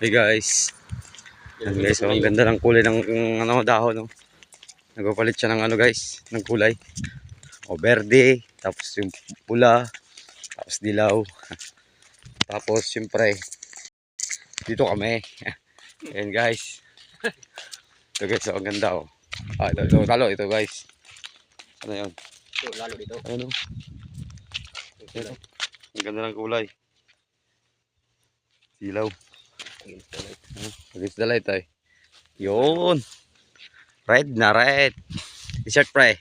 Hey guys. Yan guys, oh, ang ganda ng kulay ng ng ano, dahon. No? Nagpapalit siya ng ano guys, ng kulay. O berde, tapos yung pula, tapos dilaw. tapos siyempre, dito kami. Ayan guys. Ito guys, oh, ang ganda oh. Ah, ito, ito, talo, ito guys. Ano yun? Ito, lalo dito. Ano? Ang ganda ng kulay. Dilaw. Against the light ay. Yun. Red na red. T-shirt pre.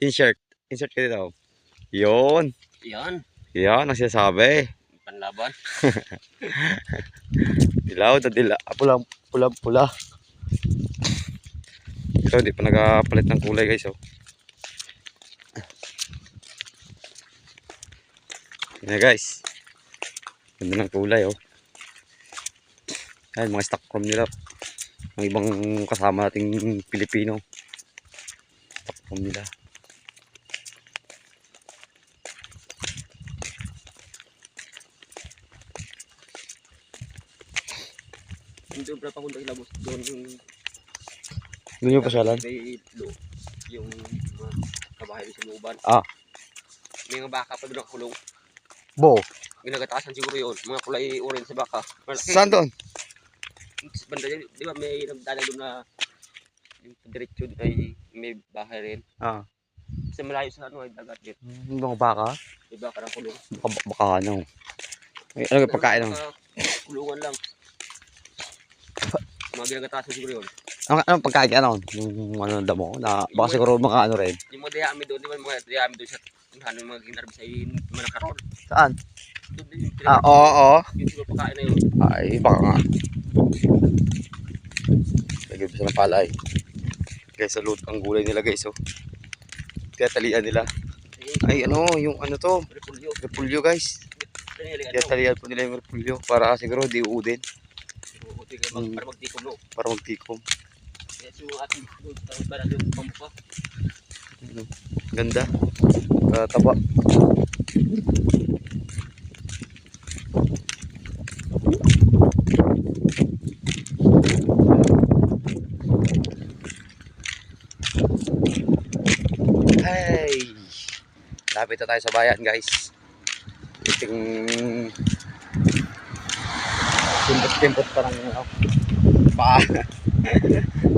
Insert. Insert ka dito. Yun. Yan. Yan ang sinasabi. Panlaban. Dilaw na dila. ah, Pula, pula, pula. Ito, di pa nagapalit ng kulay guys. Oh. Yan na guys. Ganda ng kulay oh. Ayan, mga stock from nila. Ang ibang kasama nating Pilipino. Stock from nila. Hindi pa papunta ilabos doon yung Doon yung pasyalan? may lo, yung mga kabahay sa luban. Ah. May mga baka pa doon nakakulong. Bo, Ginagatasan siguro yun. Mga kulay orange sa baka. Malaki. saan doon? Banda yun, di ba may nagdala doon na yung diretso ay may bahay rin. Ah, Sa malayo sa ano ay dagat din. yung mga baka? May baka ng kulong. Baka, baka ano. Ay, ano yung pagkain ng... Kulungan lang. Mga ginagatasan siguro yun. Ano, anong pagkain ano? Yung ano damo? Na, baka siguro mga ano rin. Yung mga dayami doon, di ba mga dayami doon sa yung ano yung mga ginarbi sa mga nakaroon. Saan? Doon din yung Ah, oo, oo. Yung siguro pagkain na yun. Ay, baka nga. Lagyan pa ng palay. Guys, sa loot ang gulay nila guys, oh. Kaya talian nila. Ay, ano, yung ano to, Repulyo. repulyo guys. Ano Kaya talian po nila yung repulyo para siguro di uudin. Para magtikom no. Para magtikom. Kaya yung ating doon, tapos para yung pambuka. Ano, Ganda. Uh, Hey! Lapit na tayo sa bayan guys. Iting Timpot-timpot parang ano, pa.